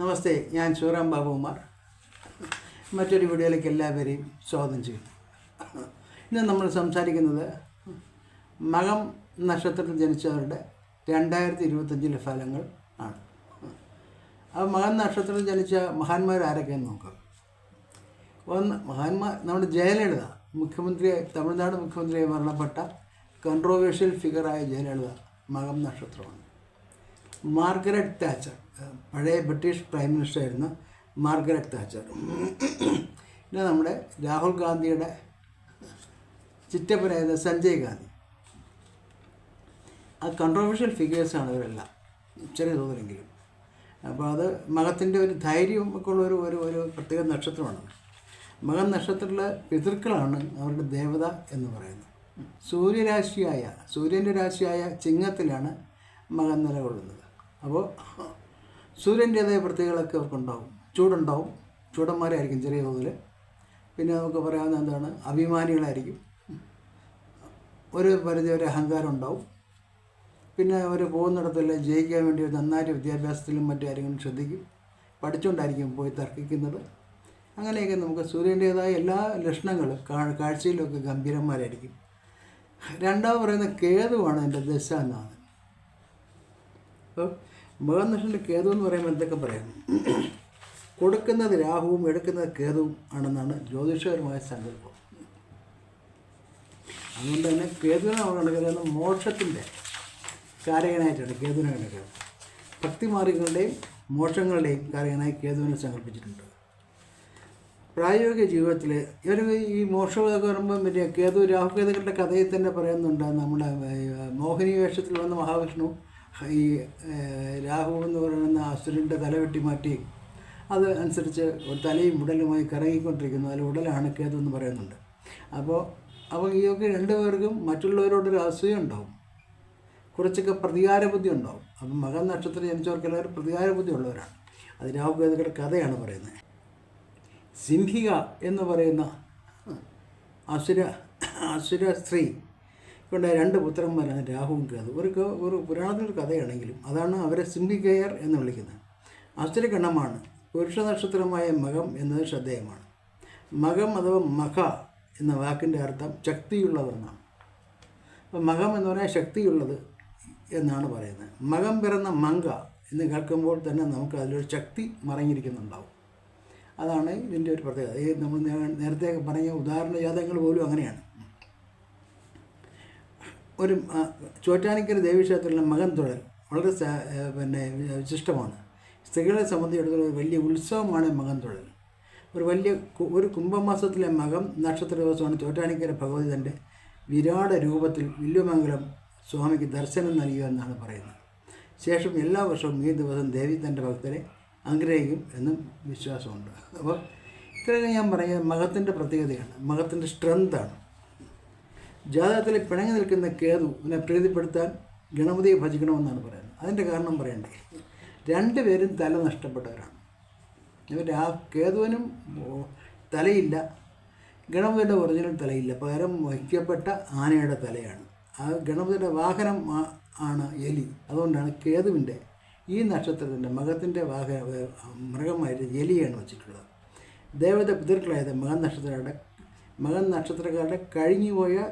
നമസ്തേ ഞാൻ ശിവറാം ബാബുമാർ മറ്റൊരു വീഡിയോയിലേക്ക് എല്ലാവരെയും സ്വാഗതം ചെയ്യുന്നു. ഇന്ന് നമ്മൾ സംസാരിക്കുന്നത് മകം നക്ഷത്രത്തിൽ ജനിച്ചവരുടെ രണ്ടായിരത്തി ഇരുപത്തഞ്ചിലെ ഫലങ്ങൾ ആണ്. ആ മകൻ നക്ഷത്രത്തിൽ ജനിച്ച മഹാന്മാർ ആരൊക്കെയെന്ന് നോക്കാം. ഒന്ന് മഹാന്മാർ നമ്മുടെ ജയലളിത മുഖ്യമന്ത്രി തമിഴ്നാട് മുഖ്യമന്ത്രിയെ മരണപ്പെട്ട കൺട്രോവേഴ്ഷ്യൽ ഫിഗറായ ജയലളിത മകം നക്ഷത്രമാണ്. Margaret Thatcher. പഴയ ബ്രിട്ടീഷ് പ്രൈം മിനിസ്റ്റർ ആയിരുന്ന മാർഗരറ്റ് താച്ചർ. പിന്നെ നമ്മുടെ രാഹുൽ ഗാന്ധിയുടെ ചിറ്റപ്പനായിരുന്ന സഞ്ജയ് ഗാന്ധി. ആ കൺട്രോവേഴ്ഷ്യൽ ഫിഗേഴ്സാണ് ഇവരെല്ലാം ചെറിയ തോതിലെങ്കിലും. അപ്പോൾ അത് മകത്തിന്റെ ഒരു ധൈര്യം ഒക്കെ ഉള്ള ഒരു ഒരു ഒരു പ്രത്യേക നക്ഷത്രമാണ്. മകൻ നക്ഷത്രത്തിലെ പിതൃക്കളാണ് അവരുടെ ദേവത എന്ന് പറയുന്നത്. സൂര്യരാശിയായ സൂര്യന്റെ രാശിയായ ചിങ്ങത്തിലാണ് മകൻ നിലകൊള്ളുന്നത്. അപ്പോൾ സൂര്യന്റേതായ പ്രത്യേകതകളൊക്കെ അവർക്കുണ്ടാവും. ചൂടുണ്ടാവും. ചൂടന്മാരായിരിക്കും ചെറിയ തോതിൽ. പിന്നെ നമുക്ക് പറയാവുന്ന എന്താണ്? അഭിമാനികളായിരിക്കും. ഒരു പരിധി ഒരു അഹങ്കാരം ഉണ്ടാവും. പിന്നെ അവർ പോകുന്നിടത്തെല്ലാം ജയിക്കാൻ വേണ്ടി നന്നായിട്ട് വിദ്യാഭ്യാസത്തിലും മറ്റു കാര്യങ്ങളും ശ്രദ്ധിക്കും. പഠിച്ചുകൊണ്ടായിരിക്കും പോയി തർക്കിക്കുന്നത്. അങ്ങനെയൊക്കെ നമുക്ക് സൂര്യന്റേതായ എല്ലാ ലക്ഷണങ്ങളും കാഴ്ചയിലൊക്കെ ഗംഭീരന്മാരായിരിക്കും. രണ്ടാമത് പറയുന്ന കേതുവാണ് എന്റെ ദശ എന്നാണ്. അപ്പോൾ മകനക്ഷന്റെ കേതു എന്ന് പറയുമ്പോൾ എന്തൊക്കെ പറയാം? കൊടുക്കുന്നത് രാഹുവും എടുക്കുന്നത് കേതുവും ആണെന്നാണ് ജ്യോതിഷപരമായ സങ്കല്പം. അതുകൊണ്ട് തന്നെ കേതുവിനെ നമ്മൾ കണക്കുന്നത് മോക്ഷത്തിന്റെ കാരകനായിട്ടാണ് കേതുവിനെ കണക്കുന്നത് ഭക്തിമാർഗങ്ങളുടെയും മോക്ഷങ്ങളുടെയും കാരകനായി കേതുവിനെ സങ്കല്പിച്ചിട്ടുണ്ട്. പ്രായോഗിക ജീവിതത്തിൽ ഒരു ഈ മോക്ഷമൊക്കെ വരുമ്പോൾ മറ്റേ കേതു രാഹുകേതുക്കളുടെ കഥയിൽ തന്നെ പറയുന്നുണ്ട് നമ്മുടെ മോഹിനി വേഷത്തിൽ വന്ന മഹാവിഷ്ണു. ഈ രാഹു എന്ന് പറയുന്ന അസുരന്റെ തല വെട്ടി മാറ്റി അത് അനുസരിച്ച് ഒരു തലയും ഉടലുമായി കറങ്ങിക്കൊണ്ടിരിക്കുന്നു. അതിൽ ഉടലാണ് കേതു എന്ന് പറയുന്നുണ്ട്. അപ്പോൾ അപ്പോൾ ഇതൊക്കെ രണ്ടുപേർക്കും മറ്റുള്ളവരോടൊരു അസൂയ ഉണ്ടാവും. കുറച്ചൊക്കെ പ്രതികാര ബുദ്ധി ഉണ്ടാവും. അപ്പം മകൻ നക്ഷത്രം ജനിച്ചവർക്ക് എല്ലാവരും പ്രതികാര ബുദ്ധി ഉള്ളവരാണ്. അത് രാഹു കേതുക്കളുടെ കഥയാണ് പറയുന്നത്. സിംഹിക എന്ന് പറയുന്ന അസുര അസുര സ്ത്രീ കൊണ്ടായ രണ്ട് പുത്രന്മാരാണ് രാഹുവും കേതു. ഒരു ഒരു പുരാണത്തിൽ കഥയാണെങ്കിലും അതാണ് അവരെ സിംഹികയർ എന്ന് വിളിക്കുന്നത്. അസുരഗണമാണ് പുരുഷ നക്ഷത്രമായ മകം എന്നത് ശ്രദ്ധേയമാണ്. മകം അഥവാ മഖ എന്ന വാക്കിന്റെ അർത്ഥം ശക്തിയുള്ളവർ എന്നാണ് അപ്പം മകം എന്ന് പറയാൻ ശക്തിയുള്ളത് എന്നാണ് പറയുന്നത്. മകം പിറന്ന മങ്ക എന്ന് കേൾക്കുമ്പോൾ തന്നെ നമുക്ക് അതിലൊരു ശക്തി മറഞ്ഞിരിക്കുന്നുണ്ടാവും. അതാണ് ഇതിന്റെ ഒരു പ്രത്യേകത. ഈ നമ്മൾ നേരത്തെ പറഞ്ഞ ഉദാഹരണ ജാതകങ്ങൾ പോലും അങ്ങനെയാണ്. ഒരു ചോറ്റാനിക്കര ദേവീക്ഷേത്രത്തിലെ മകൻ തൊഴൽ വളരെ പിന്നെ വിശിഷ്ടമാണ്. സ്ത്രീകളെ സംബന്ധിച്ചിടത്തോളം വലിയ ഉത്സവമാണ് മകൻ തൊഴൽ ഒരു വലിയ ഒരു കുംഭമാസത്തിലെ മകം നക്ഷത്ര ദിവസമാണ് ചോറ്റാനിക്കര ഭഗവതി തന്റെ വിരാട രൂപത്തിൽ വില്ലുമംഗലം സ്വാമിക്ക് ദർശനം നൽകുക എന്നാണ് പറയുന്നത്. ശേഷം എല്ലാ വർഷവും ഈ ദിവസം ദേവി തന്റെ ഭക്തരെ അനുഗ്രഹിക്കും എന്നും വിശ്വാസമുണ്ട്. അപ്പോൾ ഇത്രയൊക്കെ ഞാൻ പറയുന്നത് മകത്തിന്റെ പ്രത്യേകതയാണ്. മകത്തിന്റെ സ്ട്രെങ്താണ് ജാതകത്തിൽ പിണങ്ങി നിൽക്കുന്ന കേതു ഇതിനെ പ്രീതിപ്പെടുത്താൻ ഗണപതിയെ ഭജിക്കണമെന്നാണ് പറയുന്നത്. അതിന്റെ കാരണം പറയണ്ടേ? രണ്ടുപേരും തല നഷ്ടപ്പെട്ടവരാണ്. ഇവരുടെ ആ കേതുവിനും തലയില്ല. ഗണപതിയുടെ ഒറിജിനൽ തലയില്ല. പകരം വഹിക്കപ്പെട്ട ആനയുടെ തലയാണ്. ആ ഗണപതിയുടെ വാഹനം ആണ് എലി. അതുകൊണ്ടാണ് കേതുവിന്റെ ഈ നക്ഷത്രത്തിന്റെ മകത്തിന്റെ വാഹന മൃഗമായിട്ട് എലിയാണ് വച്ചിട്ടുള്ളത്. ദേവത പിതൃക്കളായത് മകൻ നക്ഷത്രക്കാരുടെ മകൻ നക്ഷത്രക്കാരുടെ കഴിഞ്ഞുപോയ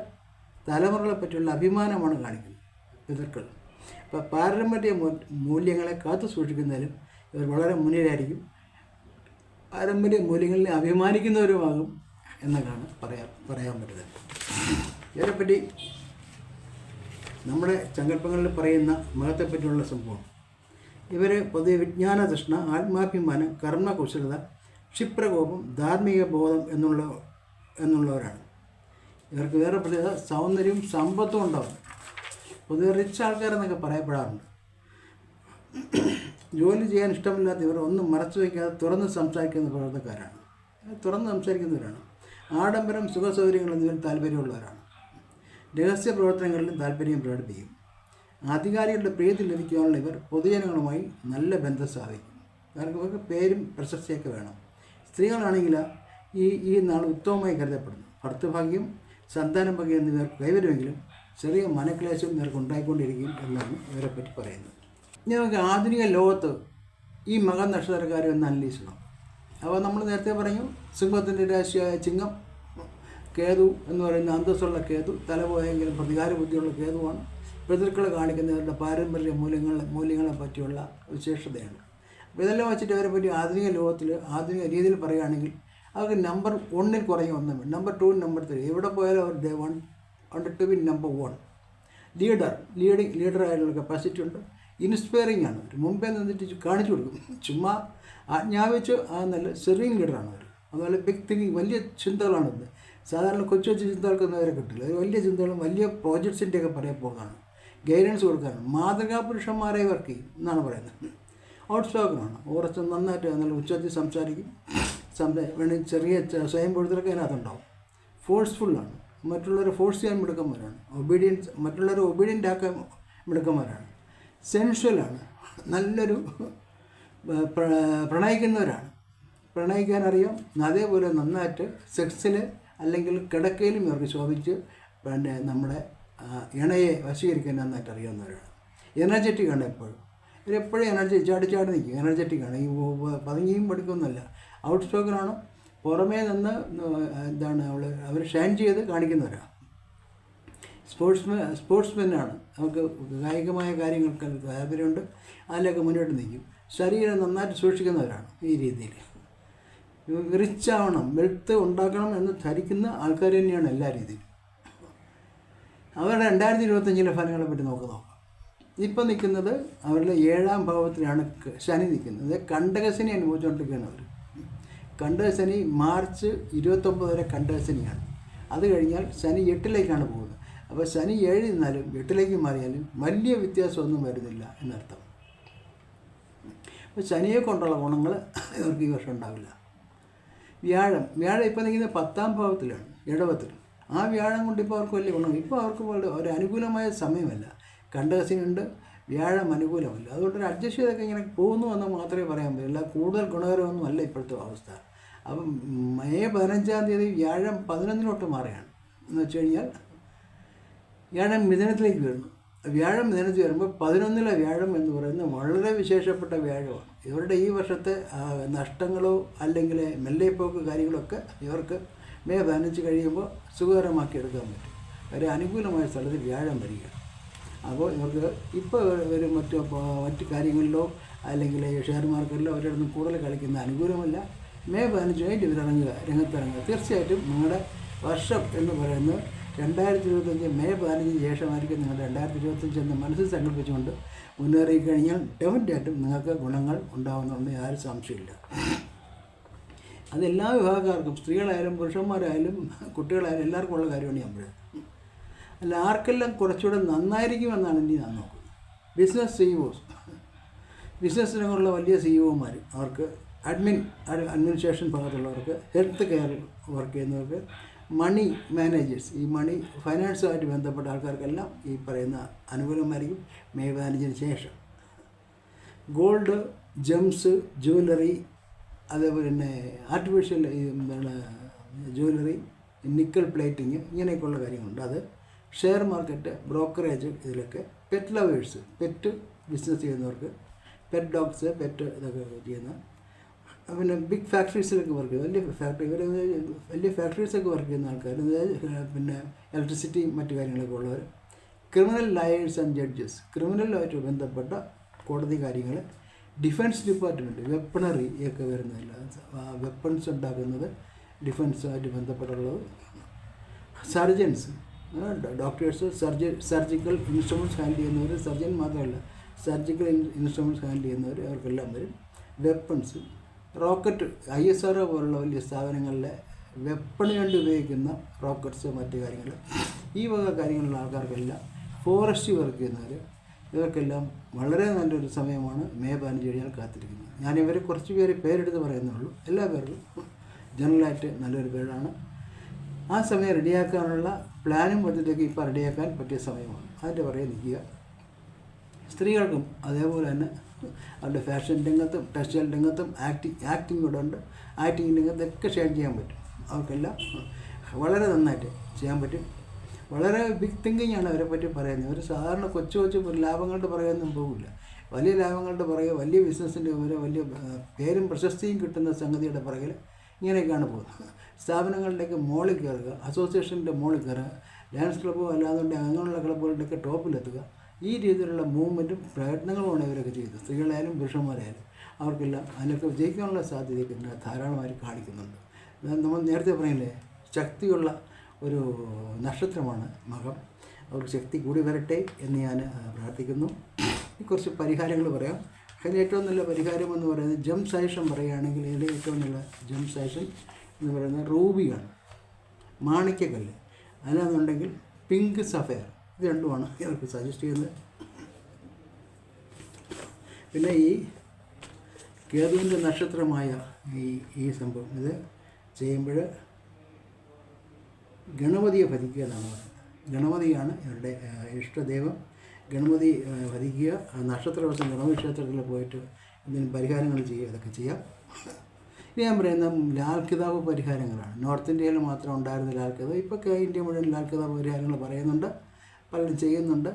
തലമുറകളെ പറ്റിയുള്ള അഭിമാനമാണ് കാണിക്കുന്നത്. പിതൃക്കൾ. അപ്പോൾ പാരമ്പര്യ മൂല്യങ്ങളെ കാത്തു സൂക്ഷിക്കുന്നതിലും ഇവർ വളരെ മുന്നിലായിരിക്കും. പാരമ്പര്യ മൂല്യങ്ങളിൽ അഭിമാനിക്കുന്നവരുമാകും എന്നൊക്കെയാണ് പറയാ പറയാൻ പറ്റുന്നത്. ഇതിനെപ്പറ്റി നമ്മുടെ സങ്കല്പങ്ങളിൽ പറയുന്ന മതത്തെപ്പറ്റിയുള്ള സംഭവം. ഇവർ പൊതുവെ വിജ്ഞാന തൃഷ്ണ ആത്മാഭിമാനം കർമ്മകുശലത ക്ഷിപ്രകോപം ധാർമ്മിക ബോധം എന്നുള്ള എന്നുള്ളവരാണ്. ഇവർക്ക് വേറെ പ്രത്യേക സൗന്ദര്യവും സമ്പത്തും ഉണ്ടാവും. പൊതുവെ റിച്ച് ആൾക്കാരെന്നൊക്കെ പറയപ്പെടാറുണ്ട്. ജോലി ചെയ്യാൻ ഇഷ്ടമില്ലാത്ത ഇവർ ഒന്നും മറച്ചു വയ്ക്കാതെ തുറന്ന് സംസാരിക്കുന്ന പ്രവർത്തക്കാരാണ് തുറന്ന് സംസാരിക്കുന്നവരാണ്. ആഡംബരം സുഖ സൗകര്യങ്ങൾ എന്നിവയിൽ താല്പര്യമുള്ളവരാണ്. രഹസ്യ പ്രവർത്തനങ്ങളിലും താല്പര്യം പ്രകടിപ്പിക്കും. അധികാരികളുടെ പ്രീതി ലഭിക്കാനുള്ള ഇവർ പൊതുജനങ്ങളുമായി നല്ല ബന്ധം സ്ഥാപിക്കും. കാരണം ഇവർക്ക് പേരും പ്രശസ്തിയൊക്കെ വേണം. സ്ത്രീകളാണെങ്കിൽ ഈ ഈ നാൾ ഉത്തമമായി കരുതപ്പെടുന്നു. ഭർത്തഭാഗ്യം സന്താന പകി എന്നിവർ കൈവരുമെങ്കിലും ചെറിയ മനക്ലേശം ഇവർക്ക് ഉണ്ടായിക്കൊണ്ടിരിക്കും എന്നാണ് ഇവരെപ്പറ്റി പറയുന്നത്. ഇനി നമുക്ക് ആധുനിക ലോകത്ത് ഈ മകൻ നക്ഷത്രക്കാർ ഒന്ന് അന്വേഷിക്കണം. അപ്പോൾ നമ്മൾ നേരത്തെ പറഞ്ഞു സിംഹത്തിന്റെ രാശിയായ ചിങ്ങം കേതു എന്ന് പറയുന്ന അന്തസ്സുള്ള കേതു തല പോയെങ്കിലും പ്രതികാര ബുദ്ധിയുള്ള കേതുവാണ്. പിതൃക്കൾ കാണിക്കുന്നവരുടെ പാരമ്പര്യ മൂല്യങ്ങൾ മൂല്യങ്ങളെ പറ്റിയുള്ള വിശേഷതയാണ്. അപ്പോൾ ഇതെല്ലാം വെച്ചിട്ട് അവരെ പറ്റി ആധുനിക ലോകത്തിൽ ആധുനിക രീതിയിൽ പറയുകയാണെങ്കിൽ അവർക്ക് നമ്പർ ഒന്നിൽ കുറയും ഒന്നും. നമ്പർ ടു നമ്പർ ത്രീ എവിടെ പോയാലും അവർ they one want to be number one leader leading ലീഡറായിട്ടുള്ള capacity ഉണ്ട്. ഇൻസ്പയറിംഗ് ആണ് അവർ. മുമ്പേ നിന്നിട്ട് കാണിച്ചു കൊടുക്കും. ചുമ്മാ ആജ്ഞാപിച്ച് ആ നല്ല സെറിങ് ലീഡറാണ് അവർ. അതുപോലെ ബിഗ് തിങ്കിങ് വലിയ ഇന്ന് സാധാരണ കൊച്ചു കൊച്ചു ചിന്തകൾക്കൊന്നും അവരെ കിട്ടില്ല വലിയ ചിന്തകളും വലിയ പ്രോജക്ട്സിന്റെയൊക്കെ പറയാൻ പോകാണ്. ഗൈഡൻസ് കൊടുക്കാനും മാതൃകാ പുരുഷന്മാരെ വർക്ക് ചെയ്യും എന്നാണ് പറയുന്നത്. ഔട്ട് സ്പോക്കനാണ് ഉറച്ച് നന്നായിട്ട് നല്ല ഉച്ചത്തിൽ സംസാരിക്കും. വേണമെങ്കിൽ ചെറിയ സ്വയം പൊഴുത്തലൊക്കെ അതിനകത്തുണ്ടാവും. ഫോഴ്സ്ഫുള്ളാണ് മറ്റുള്ളവരെ ഫോഴ്സ് ചെയ്യാൻ മിടുക്കന്മാരാണ്. ഒബീഡിയൻസ് മറ്റുള്ളവരെ ഒബീഡിയന്റ് ആക്കാൻ മിടുക്കന്മാരാണ്. സെൻഷ്വലാണ് നല്ലൊരു പ്രണയിക്കുന്നവരാണ്. പ്രണയിക്കാൻ അറിയാം. അതേപോലെ നന്നായിട്ട് സെക്സിൽ അല്ലെങ്കിൽ കിടക്കയിലും ഇവർക്ക് ശോഭിച്ച് പിന്നെ നമ്മുടെ ഇണയെ വശീകരിക്കാൻ നന്നായിട്ട് അറിയാവുന്നവരാണ്. എനർജറ്റിക് ആണ് എപ്പോഴും. ഇവരെപ്പോഴും എനർജി ചാടി ചാടി നിൽക്കും. എനർജറ്റിക് ആണ്. ഈ പതുങ്ങിയും പഠിക്കൊന്നുമല്ല ഔട്ട് സ്റ്റോക്കറാണ് പുറമേ നിന്ന് എന്താണ് അവൾ അവർ ഷൈൻ ചെയ്ത് കാണിക്കുന്നവരാണ് സ്പോർട്സ്മാൻ സ്പോർട്സ്മെനാണ് അവർക്ക് കായികമായ കാര്യങ്ങൾക്ക് താല്പര്യമുണ്ട്. അതിലൊക്കെ മുന്നോട്ട് നിൽക്കും. ശരീരം നന്നായിട്ട് സൂക്ഷിക്കുന്നവരാണ് ഈ രീതിയിൽ. റിച്ച് ആവണം വെൽത്ത് ഉണ്ടാക്കണം എന്ന് ധരിക്കുന്ന ആൾക്കാർ തന്നെയാണ് എല്ലാ രീതിയിലും. അവരുടെ രണ്ടായിരത്തി ഇരുപത്തഞ്ചിലെ ഫലങ്ങളെ പറ്റി നമുക്ക് നോക്കാം. ഇപ്പം നിൽക്കുന്നത് അവരുടെ ഏഴാം ഭാവത്തിലാണ് ശനി നിൽക്കുന്നത്. കണ്ടകശനി അനുഭവിച്ചുകൊണ്ടിരിക്കുകയാണ് അവർ കണ്ടകശനി മാർച്ച് ഇരുപത്തൊമ്പത് വരെ കണ്ടകശനിയാണ് അത് കഴിഞ്ഞാൽ ശനി എട്ടിലേക്കാണ് പോകുന്നത്. അപ്പോൾ ശനി ഏഴ് നിന്നാലും എട്ടിലേക്ക് മാറിയാലും വലിയ വ്യത്യാസമൊന്നും വരുന്നില്ല എന്നർത്ഥം. അപ്പോൾ ശനിയെ കൊണ്ടുള്ള ഗുണങ്ങൾ ഇവർക്ക് ഈ വർഷം ഉണ്ടാവില്ല. വ്യാഴം വ്യാഴം ഇപ്പോൾ നിൽക്കുന്നത് പത്താം ഭാവത്തിലാണ് ഇടവത്തിൽ. ആ വ്യാഴം കൊണ്ട് ഇപ്പോൾ അവർക്ക് വലിയ ഗുണം ഇപ്പോൾ അവർക്ക് ഒരു അനുകൂലമായ സമയമല്ല. കണ്ടകസിനുണ്ട് വ്യാഴം അനുകൂലമല്ല. അതുകൊണ്ട് ഒരു അഡ്ജസ്റ്റ് ചെയ്തൊക്കെ ഇങ്ങനെ പോകുന്നു എന്ന് മാത്രമേ പറയാൻ പറ്റില്ല കൂടുതൽ ഗുണകരമൊന്നും അല്ല ഇപ്പോഴത്തെ അവസ്ഥ. അപ്പം മെയ് പതിനഞ്ചാം തീയതി വ്യാഴം പതിനൊന്നിലോട്ട് മാറുകയാണ്. എന്ന് വെച്ച് കഴിഞ്ഞാൽ വ്യാഴം മിഥുനത്തിലേക്ക് വരുന്നു. വ്യാഴം മിഥുനത്തിൽ വരുമ്പോൾ പതിനൊന്നിലെ വ്യാഴം എന്ന് പറയുന്നത് വളരെ വിശേഷപ്പെട്ട വ്യാഴമാണ്. ഇവരുടെ ഈ വർഷത്തെ നഷ്ടങ്ങളോ അല്ലെങ്കിൽ മെല്ലെപ്പോക്ക് കാര്യങ്ങളൊക്കെ ഇവർക്ക് മെയ് പതിനഞ്ച് കഴിയുമ്പോൾ സുഖകരമാക്കി എടുക്കാൻ പറ്റും. ഒരു അനുകൂലമായ സ്ഥലത്ത് വ്യാഴം വരിക അപ്പോൾ ഇവർക്ക് ഇപ്പോൾ ഒരു മറ്റു മറ്റു കാര്യങ്ങളിലോ അല്ലെങ്കിൽ ഷെയർ മാർക്കറ്റിലോ അവരുടെ കൂടുതൽ കളിക്കുന്ന അനുകൂലമല്ല. മെയ് പതിനഞ്ച് കഴിഞ്ഞ് ഇവരിറങ്ങുക രംഗത്തിറങ്ങുക. തീർച്ചയായിട്ടും നിങ്ങളുടെ വർഷം എന്ന് പറയുന്നത് രണ്ടായിരത്തി ഇരുപത്തഞ്ച് മെയ് പതിനഞ്ചിന് ശേഷമായിരിക്കും നിങ്ങൾ രണ്ടായിരത്തി ഇരുപത്തഞ്ച് എന്ന് മനസ്സിൽ സങ്കല്പിച്ചുകൊണ്ട് മുന്നേറി കഴിഞ്ഞാൽ ഡെഫിനറ്റായിട്ടും നിങ്ങൾക്ക് ഗുണങ്ങൾ ഉണ്ടാകുന്നുണ്ട് യാതൊരു സംശയമില്ല അത് എല്ലാ വിഭാഗക്കാർക്കും സ്ത്രീകളായാലും പുരുഷന്മാരായാലും കുട്ടികളായാലും എല്ലാവർക്കും ഉള്ള കാര്യമാണ് പറയുന്നത്. അല്ല ആർക്കെല്ലാം കുറച്ചുകൂടെ നന്നായിരിക്കുമെന്നാണ് ഇനി ഞാൻ നോക്കുന്നത്. ബിസിനസ് സിഇഒസ് ബിസിനസ് രംഗമുള്ള വലിയ സിഇഒമാർ അവർക്ക് അഡ്മിൻ അഡ്മിനിസ്ട്രേഷൻ ഭാഗത്തുള്ളവർക്ക് ഹെൽത്ത് കെയർ വർക്ക് ചെയ്യുന്നവർക്ക് മണി മാനേജേഴ്സ് ഈ മണി ഫൈനാൻസുമായിട്ട് ബന്ധപ്പെട്ട ആൾക്കാർക്കെല്ലാം ഈ പറയുന്ന അനുകൂലമായിരിക്കും. മെയ് പതിനഞ്ചിന് ശേഷം. ഗോൾഡ് ജെംസ് ജുവല്ലറി അതേപോലെ തന്നെ ആർട്ടിഫിഷ്യൽ എന്താണ് ജ്വല്ലറി നിക്കൽ പ്ലേറ്റിങ് ഇങ്ങനെയൊക്കെയുള്ള കാര്യങ്ങളുണ്ട്. അത് ഷെയർ മാർക്കറ്റ് ബ്രോക്കറേജ് ഇതിലൊക്കെ പെറ്റ് ലവേഴ്സ് പെറ്റ് ബിസിനസ് ചെയ്യുന്നവർക്ക് പെറ്റ് ഡോഗ്സ് പെറ്റ് ഇതൊക്കെ ചെയ്യുന്ന പിന്നെ ബിഗ് ഫാക്ടറീസിലൊക്കെ വർക്ക് ചെയ്യുന്നത് വലിയ ഫാക്ടറി ഇവർ വലിയ ഫാക്ടറീസൊക്കെ വർക്ക് ചെയ്യുന്ന ആൾക്കാർ പിന്നെ ഇലക്ട്രിസിറ്റി മറ്റു കാര്യങ്ങളൊക്കെ ഉള്ളവർ ക്രിമിനൽ ലയേഴ്സ് ആൻഡ് ജഡ്ജസ് ക്രിമിനലുമായിട്ട് ബന്ധപ്പെട്ട കോടതി കാര്യങ്ങൾ ഡിഫൻസ് ഡിപ്പാർട്ട്മെന്റ് വെപ്പണറി ഒക്കെ വരുന്നില്ല വെപ്പൺസ് ഉണ്ടാക്കുന്നത് ഡിഫൻസുമായിട്ട് ബന്ധപ്പെട്ടുള്ളത് സർജൻസ് ഡോക്ടേഴ്സ് സർജ സർജിക്കൽ ഇൻസ്ട്രുമെന്റ്സ് ഹാൻഡിൽ ചെയ്യുന്നവർ സർജൻ മാത്രമല്ല സർജിക്കൽ ഇൻസ്ട്രുമെന്റ്സ് ഹാൻഡിൽ ചെയ്യുന്നവർ അവർക്കെല്ലാം വരും. Weapons rocket I S R പോലുള്ള വലിയ സ്ഥാപനങ്ങളിലെ വെപ്പണ് കൊണ്ട് ഉപയോഗിക്കുന്ന റോക്കറ്റ്സ് മറ്റു കാര്യങ്ങൾ. ഈ വക കാര്യങ്ങളുള്ള ആൾക്കാർക്കെല്ലാം ഫോറസ്റ്റ് വർക്ക് ചെയ്യുന്നവർ ഇവർക്കെല്ലാം വളരെ നല്ലൊരു സമയമാണ് മേ പതിനഞ്ച് കഴിഞ്ഞാൽ കാത്തിരിക്കുന്നത്. ഞാൻ ഇവരെ കുറച്ച് പേര് പേരെടുത്ത് പറയുന്നുള്ളൂ. എല്ലാ പേരും ജനറലായിട്ട് നല്ലൊരു പേരാണ്. ആ സമയം റെഡിയാക്കാനുള്ള പ്ലാനും പദ്ധതിയൊക്കെ ഇപ്പോൾ റെഡിയാക്കാൻ പറ്റിയ സമയമാണ്. അതിന്റെ പുറകെ നിൽക്കുക. സ്ത്രീകൾക്കും അതേപോലെ തന്നെ അവരുടെ ഫാഷൻ രംഗത്തും ടെക്സ്റ്റൈൽ രംഗത്തും ആക്ടിങ് ആക്ടിങ് കൂടെ ഉണ്ട്. ആക്ടിങ് രംഗത്തൊക്കെ ഷെയർ ചെയ്യാൻ പറ്റും. അവർക്കെല്ലാം വളരെ നന്നായിട്ട് ചെയ്യാൻ പറ്റും. വളരെ ബിഗ് തിങ്കിങ് ആണ് അവരെ പറ്റി പറയുന്നത്. ഒരു സാധാരണ കൊച്ചു കൊച്ചു ലാഭങ്ങളുടെ പറയുകയൊന്നും പോകില്ല. വലിയ ലാഭങ്ങളുടെ പുറകെ വലിയ ബിസിനസ്സിന്റെ ഒരു വലിയ പേരും പ്രശസ്തിയും കിട്ടുന്ന സംഗതിയുടെ പുറകിൽ ഇങ്ങനെയൊക്കെയാണ് പോകുന്നത്. സ്ഥാപനങ്ങളിലേക്ക് മോളിൽ കയറുക അസോസിയേഷന്റെ മോളിൽ കയറുക ഡാൻസ് ക്ലബ്ബോ അല്ലാതെ അങ്ങനെയുള്ള ക്ലബ്ബുകളുടെയൊക്കെ ടോപ്പിലെത്തുക ഈ രീതിയിലുള്ള മൂവ്മെന്റും പ്രയത്നങ്ങളുമാണ് ഇവരൊക്കെ ചെയ്തത്. സ്ത്രീകളായാലും പുരുഷന്മാരായാലും അവർക്കെല്ലാം അതിനൊക്കെ വിജയിക്കാനുള്ള സാധ്യതയൊക്കെ ഇതിനകത്ത് ധാരാളമായി കാണിക്കുന്നുണ്ട്. നമ്മൾ നേരത്തെ പറയില്ലേ ശക്തിയുള്ള ഒരു നക്ഷത്രമാണ് മകം. അവർക്ക് ശക്തി കൂടി വരട്ടെ എന്ന് ഞാൻ പ്രാർത്ഥിക്കുന്നു. കുറച്ച് പരിഹാരങ്ങൾ പറയാം. അതിൽ ഏറ്റവും നല്ല പരിഹാരം എന്ന് പറയുന്നത് ജം സൈഷൻ പറയുകയാണെങ്കിൽ ഇതിൽ ഏറ്റവും നല്ല ജം സൈഷൻ എന്ന് പറയുന്നത് റൂബിയാണ്. മാണിക്കക്കല്ല് അല്ലാന്നുണ്ടെങ്കിൽ പിങ്ക് സഫയർ. ഇത് രണ്ടുമാണ്. എനിക്ക് സജസ്റ്റ് ചെയ്യുന്നത്. പിന്നെ ഈ കേതുവിന്റെ നക്ഷത്രമായ ഈ ഈ സംഭവം ഇത് ചെയ്യുമ്പോൾ ഗണപതിയെ ഭജിക്കുക എന്നാണ് പറയുന്നത്. ഗണപതിയാണ് ഇവരുടെ ഇഷ്ടദേവം. ഗണപതി ഭരിക്കുക ഭജിക്കുക ആ, നക്ഷത്ര ദിവസം ഗണപതി ക്ഷേത്രത്തിൽ പോയിട്ട് എന്തെങ്കിലും പരിഹാരങ്ങൾ ചെയ്യുക ഇതൊക്കെ ചെയ്യാം. ഇനി ഞാൻ പറയുന്ന ലാൽ കിതാബ് പരിഹാരങ്ങളാണ്. നോർത്ത് ഇന്ത്യയിൽ മാത്രം ഉണ്ടായിരുന്ന ലാൽ കിതാബ് ഇപ്പോൾ ഇന്ത്യ മുഴുവൻ ലാൽ കിതാബ് പരിഹാരങ്ങൾ പറയുന്നുണ്ട്. പലരും ചെയ്യുന്നുണ്ട്.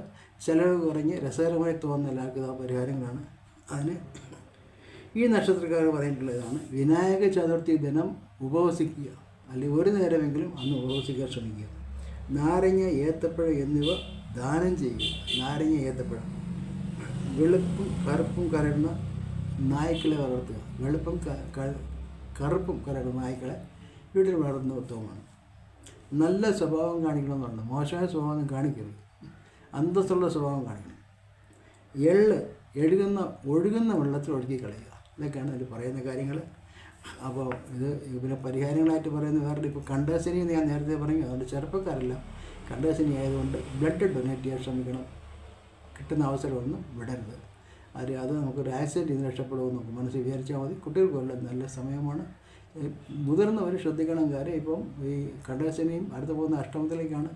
ചിലവ് കുറഞ്ഞ് രസകരമായി തോന്നുന്ന എല്ലാവർക്കും പരിഹാരങ്ങളാണ്. അതിന് ഈ നക്ഷത്രക്കാർ പറയേണ്ടുള്ളതാണ് വിനായക ചതുർത്ഥി ദിനം ഉപവസിക്കുക. അല്ലെങ്കിൽ ഒരു നേരമെങ്കിലും അന്ന് ഉപവസിക്കാൻ ശ്രമിക്കുക. നാരങ്ങ ഏത്തപ്പഴം എന്നിവ ദാനം ചെയ്യുക. നാരങ്ങ ഏത്തപ്പഴം. വെളുപ്പും കറുപ്പും കരടുന്ന നായ്ക്കളെ വളർത്തുക. വെളുപ്പും കറുപ്പും കരടുന്ന നായ്ക്കളെ വീട്ടിൽ വളർത്തുന്ന ഉത്തമമാണ്. നല്ല സ്വഭാവം കാണിക്കണമെന്നുണ്ട് മോശമായ സ്വഭാവം കാണിക്കരുത്. അന്തസ്സുള്ള സ്വഭാവം കാണിക്കണം എള്ള് എഴുകുന്ന ഒഴുകുന്ന വെള്ളത്തിൽ ഒഴുക്കി കളയുക. ഇതൊക്കെയാണ് അതിൽ പറയുന്ന കാര്യങ്ങൾ. അപ്പോൾ ഇത് പിന്നെ പരിഹാരങ്ങളായിട്ട് പറയുന്ന വേറെ ഇപ്പോൾ കണ്ടേശനി എന്ന് ഞാൻ നേരത്തെ പറഞ്ഞു. അതുകൊണ്ട് ചെറുപ്പക്കാരല്ല കണ്ടേശനി ആയതുകൊണ്ട് ബ്ലഡ് ഡൊനേറ്റ് ചെയ്യാൻ ശ്രമിക്കണം. കിട്ടുന്ന അവസരമൊന്നും വിടരുത്. അത് അത് നമുക്കൊരു ആക്സിഡന്റ് ഇന്ന് രക്ഷപ്പെടുമെന്ന് നമുക്ക് മനസ്സിൽ വിചാരിച്ചാൽ മതി. കുട്ടികൾക്കുള്ള നല്ല സമയമാണ്. മുതിർന്നവർ ശ്രദ്ധിക്കണം കാര്യം ഇപ്പം ഈ കണ്ടേശനിയും അടുത്ത് പോകുന്ന അഷ്ടമത്തിലേക്കാണ്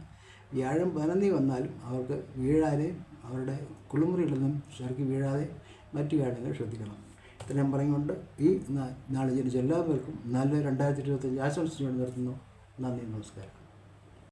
വ്യാഴം പതിനൊന്നി വന്നാലും അവർക്ക് വീഴാതെ അവരുടെ കുളിമുറികളിൽ ശരിക്ക് വീഴാതെ മറ്റു കാര്യങ്ങൾ ശ്രദ്ധിക്കണം. ഇത്രയും പറഞ്ഞുകൊണ്ട് ഈ നാളെ ജനിച്ച എല്ലാവർക്കും നല്ല രണ്ടായിരത്തി ഇരുപത്തഞ്ച് ആശംസിച്ചുകൊണ്ട് നിർത്തുന്നു. നന്ദി നമസ്കാരം.